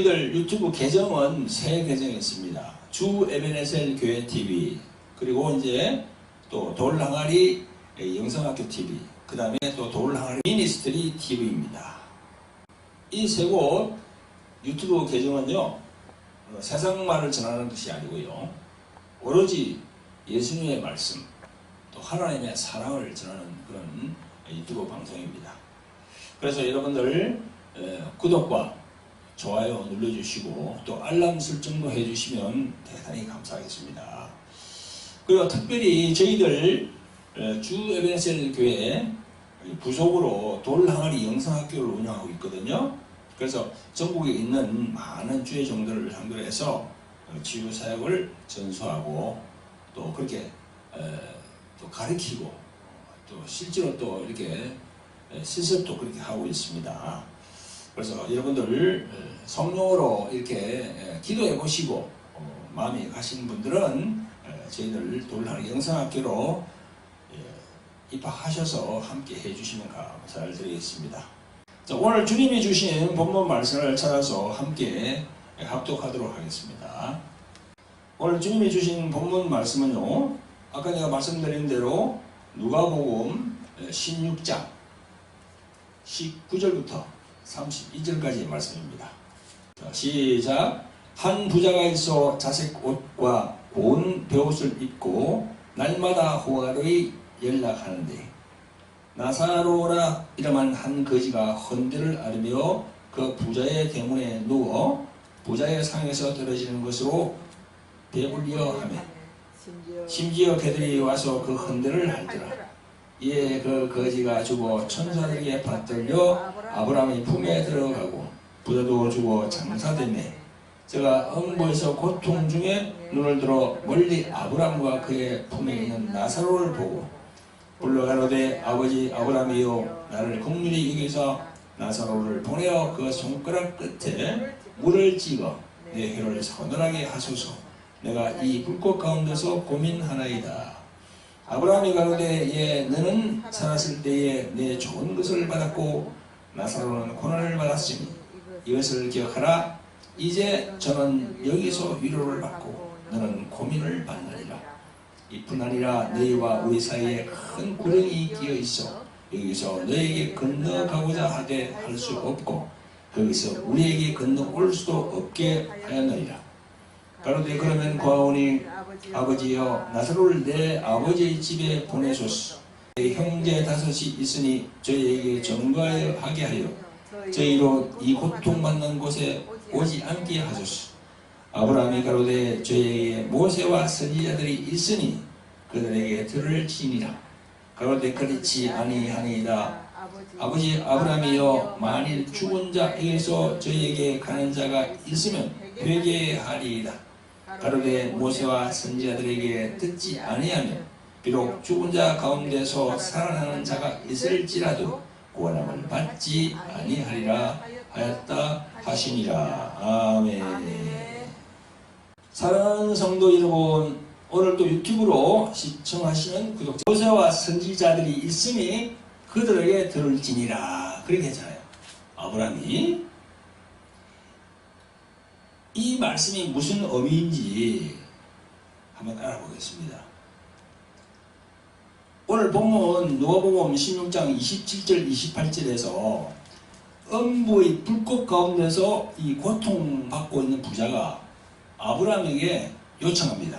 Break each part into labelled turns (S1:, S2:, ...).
S1: 저희들 유튜브 계정은 세 계정이 있습니다. 주 에베네셀 교회 TV 그리고 이제 또 돌항아리 영성학교 TV 그 다음에 또 돌항아리 미니스트리 TV입니다. 이 세 곳 유튜브 계정은요 어, 세상 말을 전하는 것이 아니고요 오로지 예수님의 말씀 또 하나님의 사랑을 전하는 그런 유튜브 방송입니다. 그래서 여러분들 에, 구독과 좋아요 눌러주시고 또 알람 설정도 해주시면 대단히 감사하겠습니다. 그리고 특별히 저희들 에, 주 에베네셀 교회 부속으로 돌항아리 영성학교를 운영하고 있거든요. 그래서 전국에 있는 많은 주의 종들을 상대로 해서 어, 치유 사역을 전수하고 또 그렇게 에, 또 가르치고 또 실제로 또 이렇게 에, 실습도 그렇게 하고 있습니다. 그래서 여러분들 에, 성령으로 이렇게 에, 기도해 보시고 어, 마음이 가신 분들은 에, 저희들 돌항아리 영성학교로 예, 입학하셔서 함께 해주시면 감사를 드리겠습니다. 자, 오늘 주님이 주신 본문 말씀을 찾아서 함께 합독하도록 하겠습니다. 오늘 주님이 주신 본문 말씀은요, 아까 내가 말씀드린 대로 누가복음 16장 19절부터 32절까지의 말씀입니다. 자, 시작. 한 부자가 있어 자색 옷과 고운 베옷을 입고 날마다 호화로이 연락하는데 나사로라 이름한 한 거지가 헌대를 앓으며 그 부자의 대문에 누워 부자의 상에서 떨어지는 것으로 배불려 하며 심지어 그들이 와서 그 헌대를 할더라 이에 그 거지가 죽어 천사들에게 받들려 아브라함의 품에 들어가고 부자도 죽어 장사되매 제가 음부에서 고통 중에 눈을 들어 멀리 아브라함과 그의 품에 있는 나사로를 보고 불러가로되 아버지 아브라함이여 나를 국민이 여기서 나사로를 보내어 그 손가락 끝에 물을 찍어 내 혀를 서늘하게 하소서. 내가 이 불꽃 가운데서 고민하나이다. 아브라함이 가로되 예 너는 살았을 때에 내 좋은 것을 받았고 나사로는 고난을 받았으니 이것을 기억하라. 이제 저는 여기서 위로를 받고 너는 고민을 받느니라. 이뿐 아니라 너희와 우리 사이에 큰 구렁이 끼어 있어 여기서 너에게 건너가고자 하되 할 수 없고 거기서 우리에게 건너올 수도 없게 하였느니라. 가로되 그러면 과오니 아버지여 나사로를 내 아버지의 집에 보내소서. 내 형제 다섯이 있으니 저희에게 정과하게 하여 저희로 이 고통받는 곳에 오지 않게 하소서. 아브라함이 가로되 저에게 모세와 선지자들이 있으니 그들에게 들을 지니라. 가로되 그렇지 아니하니이다. 아버지 아브라함이여 만일 죽은 자에게서 저희에게 가는 자가 있으면 회개하리이다. 가로되 모세와 선지자들에게 듣지 아니하면 비록 죽은 자 가운데서 살아나는 자가 있을지라도 구원함을 받지 아니하리라 하였다 하시니라. 아멘. 사랑하는 성도 여러분 오늘 또 유튜브로 시청하시는 구독자 모세와 선지자들이 있으니 그들에게 들을지니라. 그렇게 했잖아요. 아브라함이 이 말씀이 무슨 의미인지 한번 알아보겠습니다 오늘 본문 누가복음 16장 27절 28절에서 음부의 불꽃 가운데서 이 고통받고 있는 부자가 아브라함에게 요청합니다.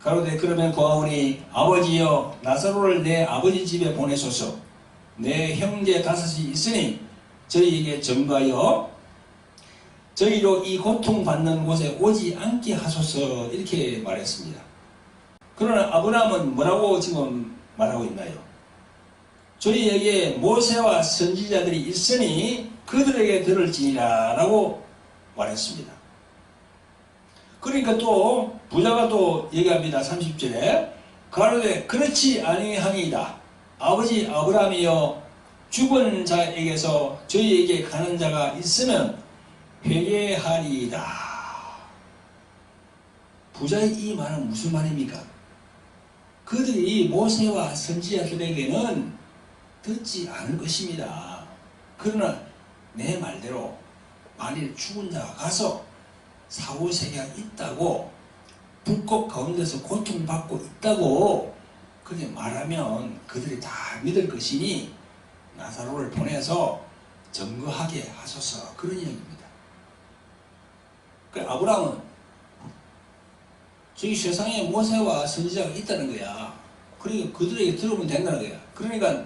S1: 가로되 그러면 고아오니 아버지여 나사로를 내 아버지 집에 보내소서 내 형제 다섯이 있으니 저희에게 전가여 저희로 이 고통받는 곳에 오지 않게 하소서 이렇게 말했습니다. 그러나 아브라함은 뭐라고 지금 말하고 있나요? 저희에게 모세와 선지자들이 있으니 그들에게 들을지니라 라고 말했습니다. 그러니까 또 부자가 또 얘기합니다. 30절에 가로되 그렇지 아니하니이다. 아버지 아브라함이여 죽은 자에게서 저희에게 가는 자가 있으면 회개하리이다. 부자의 이 말은 무슨 말입니까? 그들이 모세와 선지자들에게는 듣지 않을 것입니다. 그러나 내 말대로 만일 죽은 자가 가서 사후세계가 있다고 불꽃 가운데서 고통받고 있다고 그렇게 말하면 그들이 다 믿을 것이니 나사로를 보내서 증거하게 하소서 그런 이야기입니다. 그 아브라함은 저기 세상에 모세와 선지자가 있다는 거야. 그러니까 그들에게 들어오면 된다는 거야. 그러니까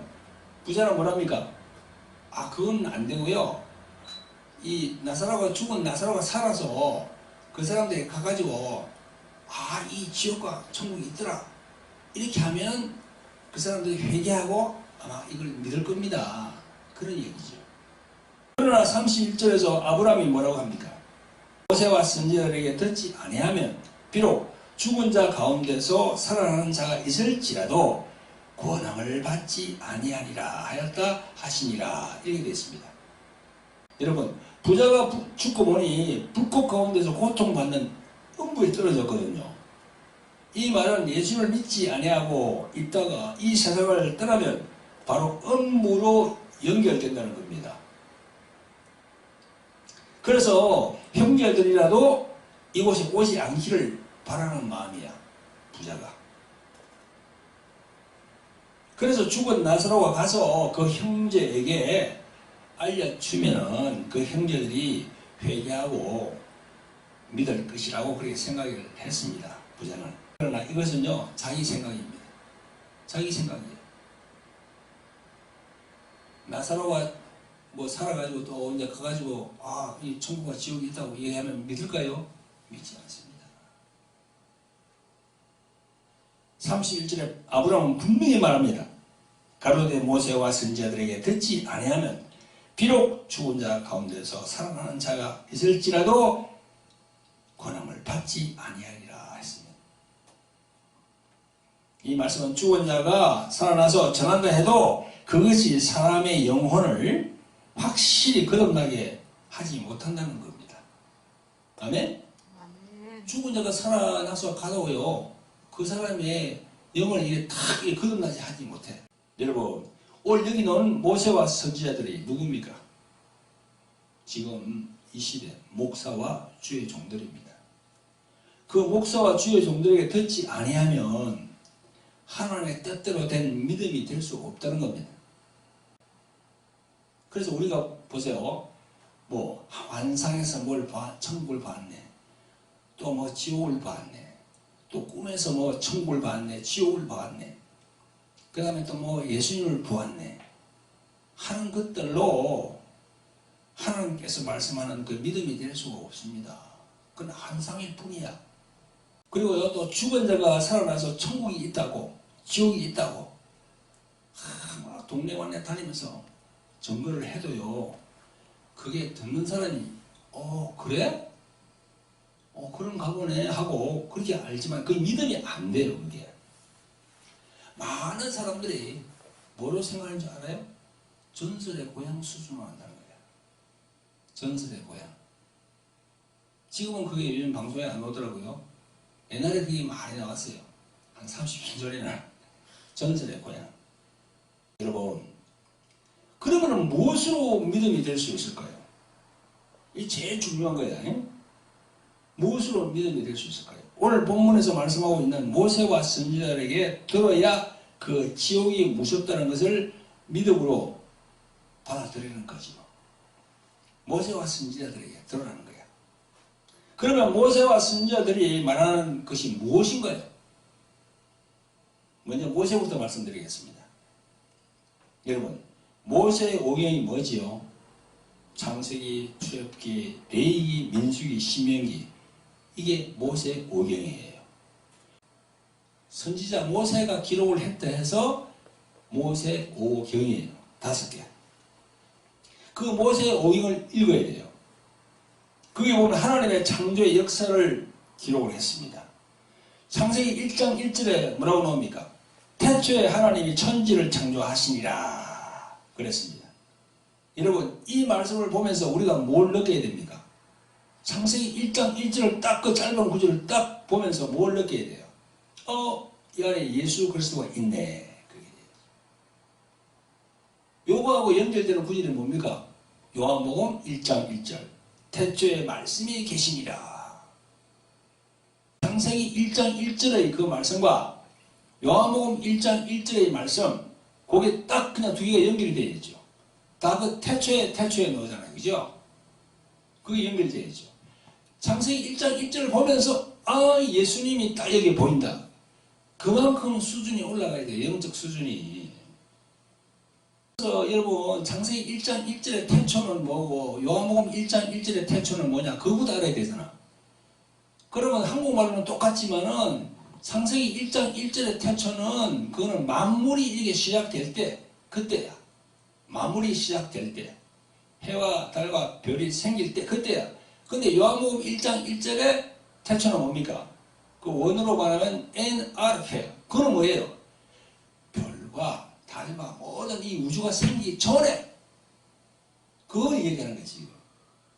S1: 부자는 뭐랍니까? 아 그건 안 되고요. 이 나사로가 죽은 나사로가 살아서 그 사람들이 가가지고 아 이 지옥과 천국이 있더라 이렇게 하면 그 사람들이 회개하고 아마 이걸 믿을 겁니다. 그런 얘기죠. 그러나 31절에서 아브라함이 뭐라고 합니까? 모세와 선지자들에게 듣지 아니하면 비록 죽은 자 가운데서 살아나는 자가 있을지라도 권함을 받지 아니하리라 하였다 하시니라 이렇게 되어 있습니다. 여러분 부자가 부- 죽고 보니 불꽃 가운데서 고통받는 음부에 떨어졌거든요. 이 말은 예수를 믿지 아니하고 있다가 이 세상을 떠나면 바로 음부로 연결된다는 겁니다. 그래서 형제들이라도 이곳에 오지 않기를 바라는 마음이야 부자가. 그래서 죽은 나사로가 가서 그 형제에게 알려주면은 그 형제들이 회개하고 믿을 것이라고 그렇게 생각을 했습니다. 부자는. 그러나 이것은요 자기 생각입니다. 자기 생각이에요. 나사로가 뭐 살아가지고 또 이제 가가지고 아 이 천국과 지옥이 있다고 얘기하면 믿을까요? 믿지 않습니다. 31절에 아브라함은 분명히 말합니다. 가로대 모세와 선지자들에게 듣지 아니하면 비록 죽은 자 가운데서 살아나는 자가 있을지라도 권함을 받지 아니하리라 했습니다. 이 말씀은 죽은 자가 살아나서 전한다 해도 그것이 사람의 영혼을 확실히 거듭나게 하지 못한다는 겁니다. 아멘? 죽은 자가 살아나서 가다고요. 그 사람의 영을 이렇게 탁 거듭나지 하지 못해. 여러분, 오늘 여기 나온 모세와 선지자들이 누굽니까? 지금 이 시대 목사와 주의 종들입니다. 그 목사와 주의 종들에게 듣지 아니하면 하나님의 뜻대로 된 믿음이 될 수 없다는 겁니다. 그래서 우리가 보세요. 뭐 환상에서 뭘 봐, 천국을 봤네. 또 뭐 지옥을 봤네. 또 꿈에서 뭐 천국을 봤네. 지옥을 봤네. 그 다음에 또 뭐 예수님을 보았네. 하는 것들로 하나님께서 말씀하는 그 믿음이 될 수가 없습니다. 그건 환상일 뿐이야. 그리고요, 또 죽은 자가 살아나서 천국이 있다고, 지옥이 있다고, 하, 막 동네만에 다니면서 증거를 해도요, 그게 듣는 사람이, 어, 그래? 어, 그런가 보네 하고 그렇게 알지만 그 믿음이 안 돼요, 그게. 많은 사람들이 뭐로 생각하는 줄 알아요? 전설의 고향 수준으로 한다는 거예요. 전설의 고향. 지금은 그게 요즘 방송에 안 나오더라고요. 옛날에 그게 많이 나왔어요. 한 30년 전에는. 전설의 고향. 여러분, 그러면 무엇으로 믿음이 될 수 있을까요? 이 제일 중요한. 예? 무엇으로 믿음이 될 수 있을까요? 오늘 본문에서 말씀하고 있는 모세와 선지자에게 들어야 그 지옥이 무섭다는 것을 믿음으로 받아들이는 거죠. 모세와 선지자들에게 들어라는 거야. 그러면 모세와 선지자들이 말하는 것이 무엇인가요? 먼저 모세부터 말씀드리겠습니다. 여러분, 모세의 오경이 뭐지요? 창세기, 출애굽기, 레이기, 민수기, 신명기 이게 모세의 오경이에요. 선지자 모세가 기록을 했다 해서 모세 오경이에요. 다섯 개. 그 모세의 오경을 읽어야 돼요. 그게 보면 하나님의 창조의 역사를 기록을 했습니다. 창세기 1장 1절에 뭐라고 나옵니까? 태초에 하나님이 천지를 창조하시니라 그랬습니다. 여러분 이 말씀을 보면서 우리가 뭘 느껴야 됩니까? 창세기 1장 1절을 딱 그 짧은 구절을 딱 보면서 뭘 느껴야 돼요? 어, 이 안에 예수 그리스도가 있네. 요거하고 연결되는 구절이 뭡니까? 요한복음 1장 1절 태초에 말씀이 계시니라. 창세기 1장 1절의 그 말씀과 요한복음 1장 1절의 말씀 그게 딱 그냥 두 개가 연결이 되어 있죠. 다 그 태초에 태초에 넣잖아요. 그죠? 그게 연결되어 있죠. 창세기 1장 1절을 보면서 아 예수님이 딱 여기 보인다. 그만큼 수준이 올라가야 돼요. 영적 수준이. 그래서 여러분 창세기 1장 1절의 태초는 뭐고 요한복음 1장 1절의 태초는 뭐냐 그거부터 알아야 되잖아. 그러면 한국말로는 똑같지만은 창세기 1장 1절의 태초는 그거는 만물이 이게 시작될 때 그때야. 만물이 시작될 때 해와 달과 별이 생길 때 그때야. 근데 요한복음 1장 1절의 태초는 뭡니까? 그 원어로 말하면 NRK. 그건 뭐예요? 별과 달과 모든 이 우주가 생기기 전에 그걸 얘기하는 거지. 이거.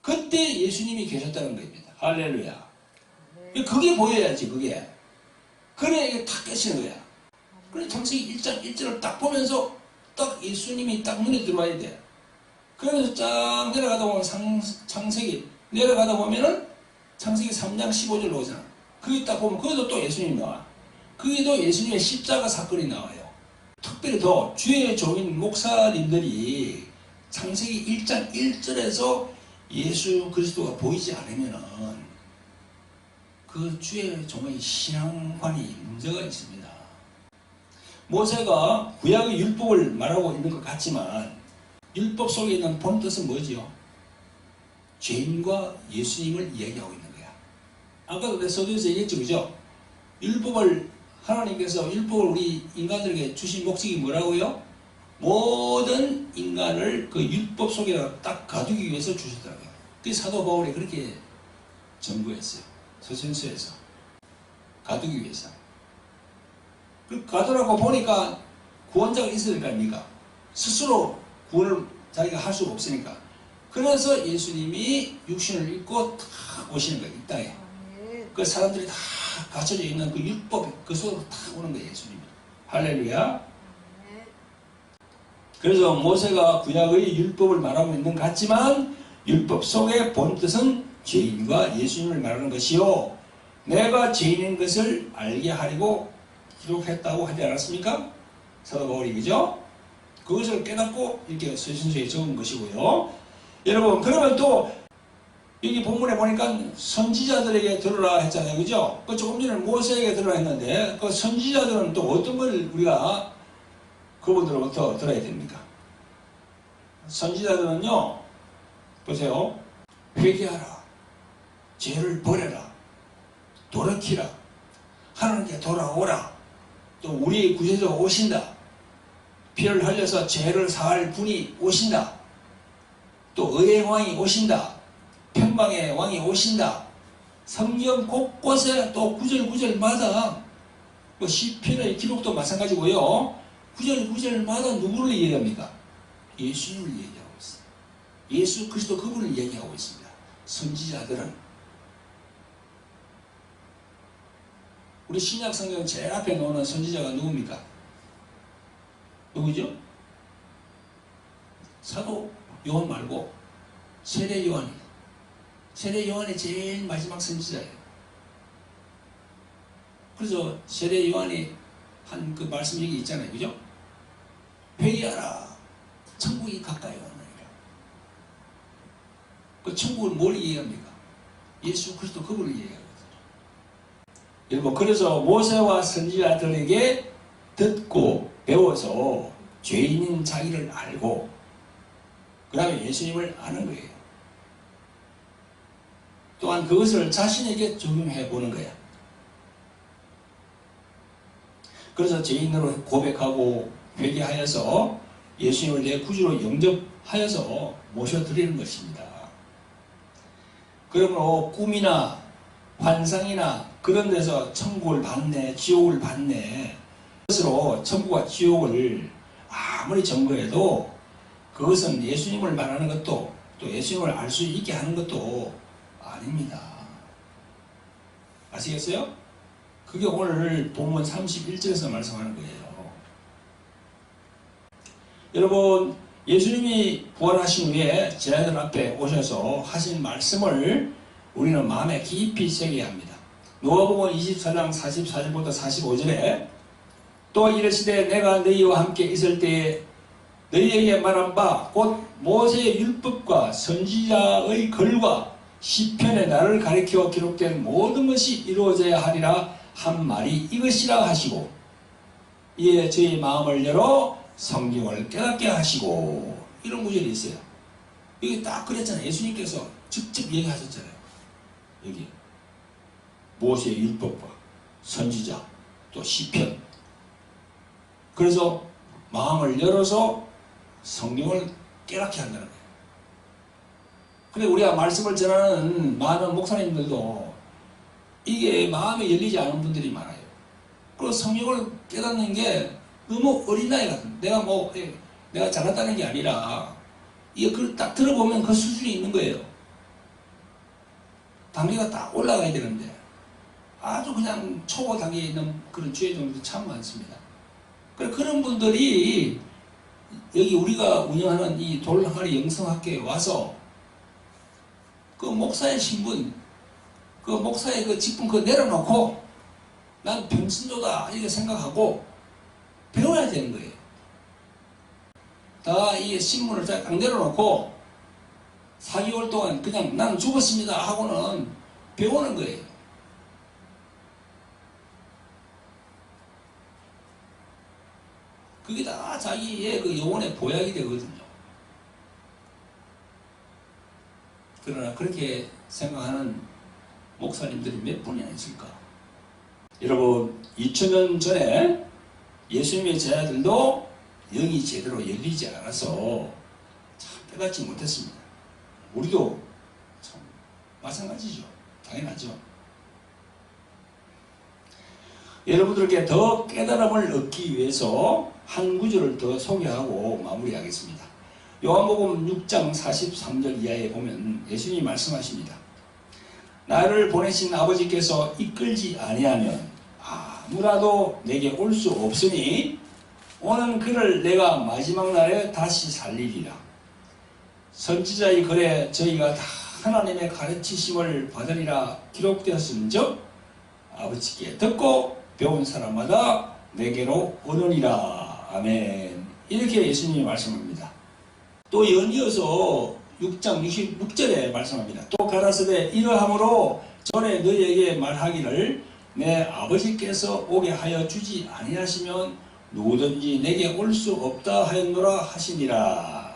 S1: 그때 예수님이 계셨다는 겁니다. 할렐루야. 그게 보여야지 그게. 그래 이게 탁 깨지는 거야. 그래 창세기 1장 1절을 딱 보면서 딱 예수님이 딱 눈에 들어와야 돼. 그러면서 쫙 내려가다 보면 상, 창세기 내려가다 보면은 창세기 3장 15절 오잖아. 거기 딱 보면 거기도 또 예수님이 나와. 거기도 예수님의 십자가 사건이 나와요. 특별히 더 주의 종인 목사님들이 창세기 1장 1절에서 예수 그리스도가 보이지 않으면은 그 주의 종의 신앙관이 문제가 있습니다. 모세가 구약의 율법을 말하고 있는 것 같지만 율법 속에 있는 본 뜻은 뭐지요? 죄인과 예수님을 이야기하고 있는 거야. 아까도 내 서두에서 얘기했죠? 율법을 하나님께서 율법을 우리 인간들에게 주신 목적이 뭐라고요? 모든 인간을 그 율법 속에 딱 가두기 위해서 주셨더라고요. 그 사도 바울이 그렇게 전부했어요. 서신서에서 가두기 위해서. 그 가두라고 보니까 구원자가 있어야 될 거 아닙니까? 스스로 구원을 자기가 할 수가 없으니까. 그래서 예수님이 육신을 입고 탁 오시는 거예요, 이 땅에. 그 사람들이 다 갖춰져 있는 그 율법, 그 속으로 탁 오는 거예요, 예수님이. 할렐루야. 그래서 모세가 구약의 율법을 말하고 있는 것 같지만 율법 속의 본 뜻은 죄인과 예수님을 말하는 것이요. 내가 죄인인 것을 알게 하려고 기록했다고 하지 않았습니까? 사도 바울이 그죠? 그것을 깨닫고 이렇게 서신서에 적은 것이고요. 여러분 그러면 또 여기 본문에 보니까 선지자들에게 들으라 했잖아요. 그죠? 그 조금 전에 모세에게 들으라 했는데 그 선지자들은 또 어떤 걸 우리가 그분들로부터 들어야 됩니까? 선지자들은요. 보세요. 회개하라. 죄를 버려라. 돌이키라. 하나님께 돌아오라. 또 우리 구세주가 오신다. 피를 흘려서 죄를 사할 분이 오신다. 또 의의 왕이 오신다. 평방의 왕이 오신다. 성경 곳곳에 또 구절구절마다 뭐 시편의 기록도 마찬가지고요. 구절구절마다 누구를 얘기합니까? 예수님을 얘기하고 있어요. 예수 그리스도 그분을 얘기하고 있습니다. 선지자들은 우리 신약 성경 제일 앞에 놓는 선지자가 누굽니까? 누구죠? 사도 요한 말고 세례 요한이 세례 요한이 제일 마지막 선지자예요. 그래서 세례 요한이 한 그 말씀 얘기 있잖아요. 그죠? 회개하라. 천국이 가까이 왔느니라. 그 천국을 뭘 얘기합니까? 예수 그리스도 그분을 얘기하거든요. 여러분 그래서 모세와 선지자들에게 듣고 배워서 죄인인 자기를 알고 그 다음에 예수님을 아는 거예요. 또한 그것을 자신에게 적용해 보는 거야. 그래서 죄인으로 고백하고 회개하여서 예수님을 내 구주로 영접하여서 모셔드리는 것입니다. 그러므로 꿈이나 환상이나 그런 데서 천국을 받네, 지옥을 받네, 그것으로 천국과 지옥을 아무리 점거해도 그것은 예수님을 말하는 것도 또 예수님을 알 수 있게 하는 것도 아닙니다. 아시겠어요? 그게 오늘 본문 31절에서 말씀하는 거예요. 여러분, 예수님이 부활하신 후에 제자들 앞에 오셔서 하신 말씀을 우리는 마음에 깊이 새겨야 합니다. 누가복음 24장 44절부터 45절에 또 이르시되 내가 너희와 함께 있을 때에 너희에게 말한 바 곧 모세의 율법과 선지자의 글과 시편에 나를 가리켜 기록된 모든 것이 이루어져야 하리라 한 말이 이것이라 하시고 이에 저희 마음을 열어 성경을 깨닫게 하시고 이런 구절이 있어요. 여기 딱 그랬잖아요. 예수님께서 직접 얘기하셨잖아요. 여기 모세의 율법과 선지자 또 시편 그래서 마음을 열어서 성경을 깨닫게 한다는 거예요. 근데 우리가 말씀을 전하는 많은 목사님들도 이게 마음에 열리지 않은 분들이 많아요. 그리고 성경을 깨닫는 게 너무 어린아이 같은 내가 뭐 예, 내가 잘났다는 게 아니라 이게 그걸 딱 들어보면 그 수준이 있는 거예요. 단계가 딱 올라가야 되는데 아주 그냥 초보 단계에 있는 그런 주의종들이 참 많습니다. 그런 분들이 여기 우리가 운영하는 이 돌항아리 영성학교에 와서 그 목사의 신분, 그 목사의 그 직분 그거 내려놓고 난 평신도다 이렇게 생각하고 배워야 되는 거예요. 다 이 신문을 딱 내려놓고 4개월 동안 그냥 나는 죽었습니다 하고는 배우는 거예요. 그게 다 자기의 그 영혼의 보약이 되거든요. 그러나 그렇게 생각하는 목사님들이 몇 분이나 있을까? 여러분, 2000년 전에 예수님의 제자들도 영이 제대로 열리지 않아서 참 깨닫지 못했습니다. 우리도 참 마찬가지죠. 당연하죠. 여러분들께 더 깨달음을 얻기 위해서 한 구절을 더 소개하고 마무리하겠습니다. 요한복음 6장 43절 이하에 보면 예수님이 말씀하십니다. 나를 보내신 아버지께서 이끌지 아니하면 아무라도 내게 올 수 없으니 오는 그를 내가 마지막 날에 다시 살리리라. 선지자의 글에 저희가 다 하나님의 가르치심을 받으리라 기록되었은즉 아버지께 듣고 배운 사람마다 내게로 오느니라. 아멘. 이렇게 예수님이 말씀합니다. 또 연이어서 6장 66절에 말씀합니다. 또 가라사대 이러함으로 전에 너희에게 말하기를 내 아버지께서 오게 하여 주지 아니하시면 누구든지 내게 올 수 없다 하였노라 하시니라.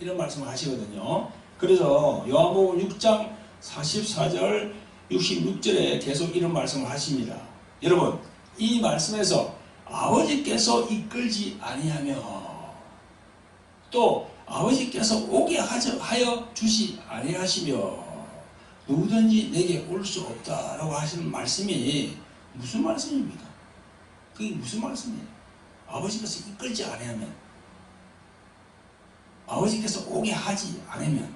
S1: 이런 말씀을 하시거든요. 그래서 요한복음 6장 44절 66절에 계속 이런 말씀을 하십니다. 여러분, 이 말씀에서 아버지께서 이끌지 아니하며 또 아버지께서 오게 하여 주시 아니하시며 누구든지 내게 올 수 없다라고 하시는 말씀이 무슨 말씀입니까? 그게 무슨 말씀이에요? 아버지께서 이끌지 아니하면 아버지께서 오게 하지 않으면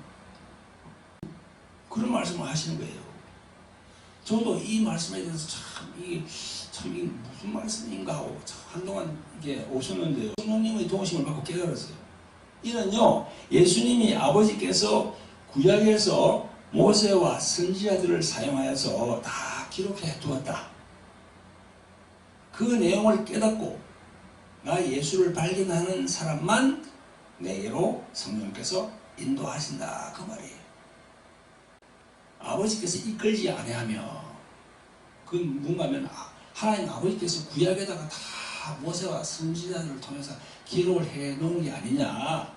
S1: 그런 말씀을 하시는 거예요. 저도 이 말씀에 대해서 참 이게 참 이게 무슨 말씀인가 하고 참 한동안 이게 오셨는데요. 성령님의 도우심을 받고 깨달았어요. 이는요 예수님이 아버지께서 구약에서 모세와 선지자들을 사용하여서 다 기록해 두었다. 그 내용을 깨닫고 나 예수를 발견하는 사람만 내게로 성령께서 인도하신다 그 말이에요. 아버지께서 이끌지 아니하며 그건 뭔가면 하나님 아버지께서 구약에다가 다 모세와 선지자들을 통해서 기록을 해 놓은 게 아니냐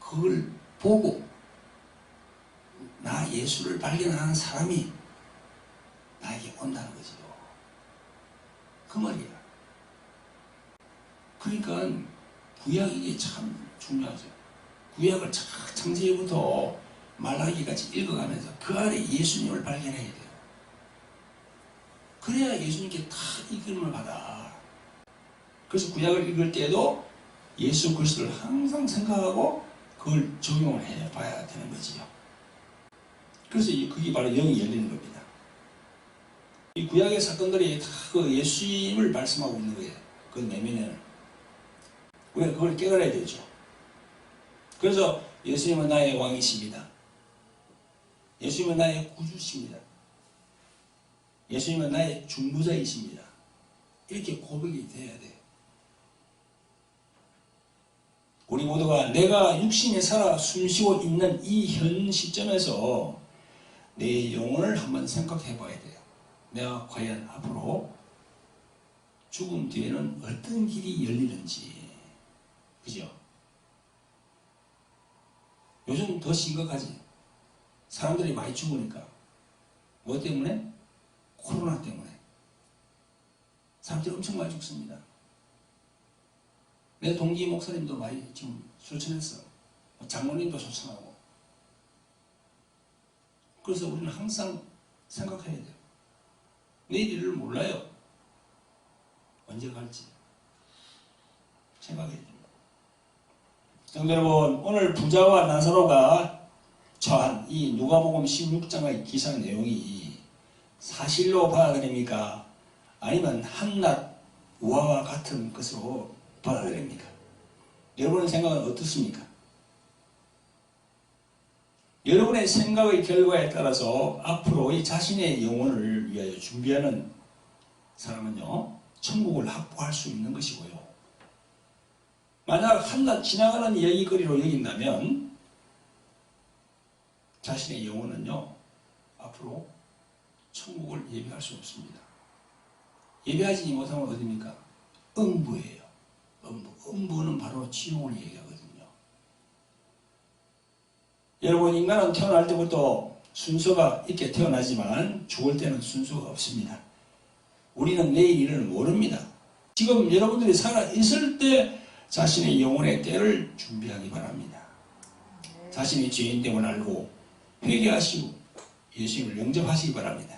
S1: 그걸 보고 나 예수를 발견하는 사람이 나에게 온다는 거지요. 그 말이야. 그러니까 구약 이게 참 중요하죠. 구약을 창세기부터 말라기까지 읽어가면서 그 안에 예수님을 발견해야 돼요. 그래야 예수님께 다 이끌림을 받아. 그래서 구약을 읽을 때에도 예수 그리스도를 항상 생각하고 그걸 적용을 해 봐야 되는 거지요. 그래서 그게 바로 영이 열리는 겁니다. 이 구약의 사건들이 다 그 예수님을 말씀하고 있는 거예요. 그 내면에는. 우리가 그걸 깨달아야 되죠. 그래서 예수님은 나의 왕이십니다. 예수님은 나의 구주십니다. 예수님은 나의 중보자이십니다. 이렇게 고백이 돼야 돼요. 우리 모두가 내가 육신에 살아 숨쉬고 있는 이 현 시점에서 내 영혼을 한번 생각해 봐야 돼요. 내가 과연 앞으로 죽음 뒤에는 어떤 길이 열리는지. 그죠? 요즘 더 심각하지. 사람들이 많이 죽으니까. 뭐 때문에? 코로나 때문에. 사람들이 엄청 많이 죽습니다. 내 동기 목사님도 많이 지금 소천했어. 장모님도 소천하고. 그래서 우리는 항상 생각해야 돼요. 내일 일을 몰라요. 언제 갈지. 생각해야 됩니다. 여러분, 오늘 부자와 나사로가 처한 이 누가복음 16장의 기사 내용이 사실로 받아들입니까? 아니면 한낱 우화와 같은 것으로 받아들입니까? 여러분의 생각은 어떻습니까? 여러분의 생각의 결과에 따라서 앞으로 이 자신의 영혼을 위하여 준비하는 사람은요, 천국을 확보할 수 있는 것이고요. 만약 한낱 지나가는 얘기거리로 여긴다면 자신의 영혼은요, 앞으로 천국을 예배할 수 없습니다. 예배하지 못하면 어디입니까? 음부예요. 음부. 음부는 바로 지옥을 얘기하거든요. 여러분, 인간은 태어날 때부터 순서가 있게 태어나지만 죽을 때는 순서가 없습니다. 우리는 내일 일을 모릅니다. 지금 여러분들이 살아있을 때 자신의 영혼의 때를 준비하기 바랍니다. 자신의 죄인 됨을 알고 회개하시고 예수님을 영접하시기 바랍니다.